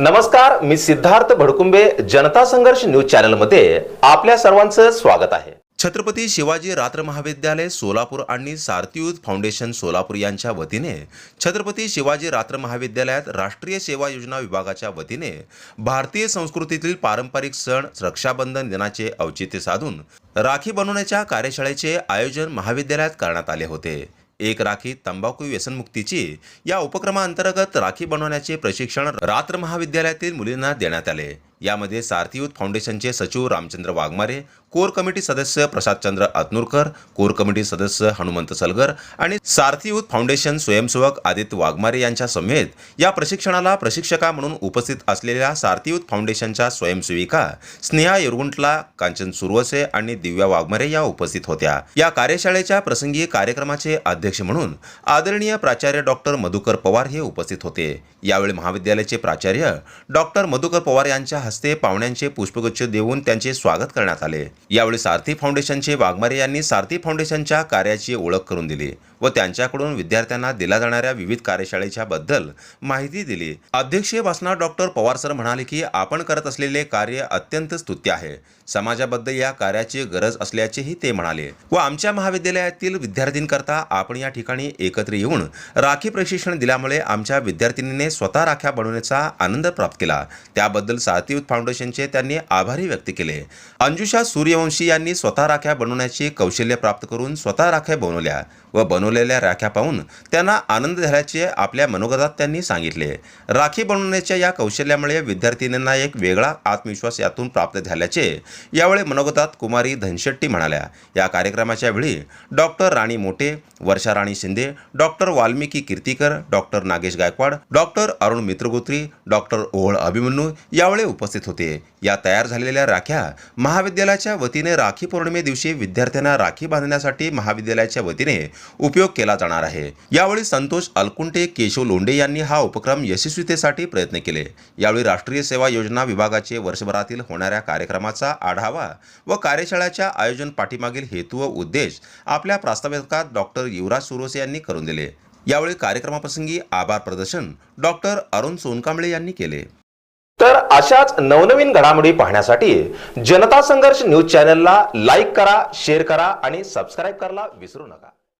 नमस्कार मी सिद्धार्थ भडकुंबे जनता संघर्ष न्यूज चॅनलमध्ये आपल्या सर्वांचं स्वागत आहे. छत्रपती शिवाजी रात्र महाविद्यालय सोलापूर आणि सारथी फाउंडेशन सोलापूर यांच्या वतीने छत्रपती शिवाजी रात्र महाविद्यालयात राष्ट्रीय सेवा योजना विभागाच्या वतीने भारतीय संस्कृतीतील पारंपरिक सण रक्षाबंधन दिनाचे औचित्य साधून राखी बनवण्याच्या कार्यशाळेचे आयोजन महाविद्यालयात करण्यात आले होते. एक राखी तंबाखू व्यसनमुक्तीची. या उपक्रमाअंतर्गत राखी बनवण्याचे प्रशिक्षण रात्र महाविद्यालयातील मुलींना देण्यात आले. यामध्ये सारथीयूथ फाउंडेशनचे सचिव रामचंद्र वाघमारे कोर कमिटी सदस्य प्रसादचंद्र अतनुरकर कोर कमिटी सदस्य हनुमंत सलगर आणि सारथीयूथ फाउंडेशन स्वयंसेवक आदित्य वाघमारे यांच्या समेत या प्रशिक्षणाला प्रशिक्षका म्हणून उपस्थित असलेल्या सारथीयूथ फाउंडेशनच्या स्वयंसेविका स्नेहा येरगुंटला कांचन सुरवसे आणि दिव्या वाघमारे या उपस्थित होत्या. या कार्यशाळेच्या प्रसंगी कार्यक्रमाचे अध्यक्ष म्हणून आदरणीय प्राचार्य डॉक्टर मधुकर पवार हे उपस्थित होते. यावेळी महाविद्यालयाचे प्राचार्य डॉक्टर मधुकर पवार यांच्या हस्ते पाहुण्यांचे पुष्पगुच्छ देऊन त्यांचे स्वागत करण्यात आले. यावेळी सारथी फाउंडेशनचे वाघमारे यांनी सारथी फाउंडेशनच्या कार्याची ओळख करून दिली. व त्यांच्याकडून विद्यार्थ्यांना दिल्या जाणाऱ्या विविध कार्यशाळेच्या बद्दल माहिती दिली. अध्यक्षीय भाषणात डॉक्टर पवार सर म्हणाले की आपण करत असलेले कार्य अत्यंत स्तुत्य आहे. समाजाबद्दल या कार्याची गरज असल्याचेही ते म्हणाले. व आमच्या महाविद्यालयातील विद्यार्थ्यांकरता आपण या ठिकाणी एकत्र येऊन राखी प्रशिक्षण दिल्यामुळे आमच्या विद्यार्थिनीने स्वतः राख्या बनवण्याचा आनंद प्राप्त केला. त्याबद्दल सारथी फाउंडेशनचे त्यांनी आभारी व्यक्त केले. अंजुषा सूर्यवंशी यांनी स्वतः राख्या बनवण्याची कौशल्य प्राप्त करून स्वतः राख्या बनवल्या व बनव बनवलेल्या राख्या पाहून त्यांना आनंद झाल्याचे आपल्या मनोगतात त्यांनी सांगितले. राखी बनवण्याच्या या कौशल्यामुळे विद्यार्थिनींना एक वेगळा आत्मविश्वास यातून प्राप्त झाल्याचे यावेळी मनोगतात कुमारी धनशेट्टी म्हणाल्या. या कार्यक्रमाच्या वेळी doctor Rani Mote Varsha Rani Shinde doctor Valmiki Kirtikar doctor Nagesh Gaikwad doctor Arun Mitragotri doctor Ohal Abhimanyu यावेळी उपस्थित होते. या तयार झालेल्या राख्या महाविद्यालयाच्या वतीने राखी पौर्णिमे दिवशी विद्यार्थ्यांना राखी बांधण्यासाठी महाविद्यालयाच्या वतीने उपयोग केला जाणार आहे. यावेळी संतोष अलकुंटे केशव लोंडे यांनी हा उपक्रम यशस्वीतेसाठी प्रयत्न केले. यावेळी राष्ट्रीय सेवा योजना विभागाचे वर्षभरातील होणाऱ्या कार्यक्रमाचा आढावा व कार्यशाळेच्या आयोजन पाठीमागील हेतू व उद्देश आपल्या प्रास्ताविकात डॉक्टर युवराज सुरोसे यांनी करून दिले. यावेळी कार्यक्रमाप्रसंगी आभार प्रदर्शन डॉक्टर अरुण सोनकांबळे यांनी केले. तर अशाच नवनवीन घडामोडी पाहण्यासाठी जनता संघर्ष न्यूज चॅनलला लाईक करा शेअर करा आणि सबस्क्राईब करायला विसरू नका.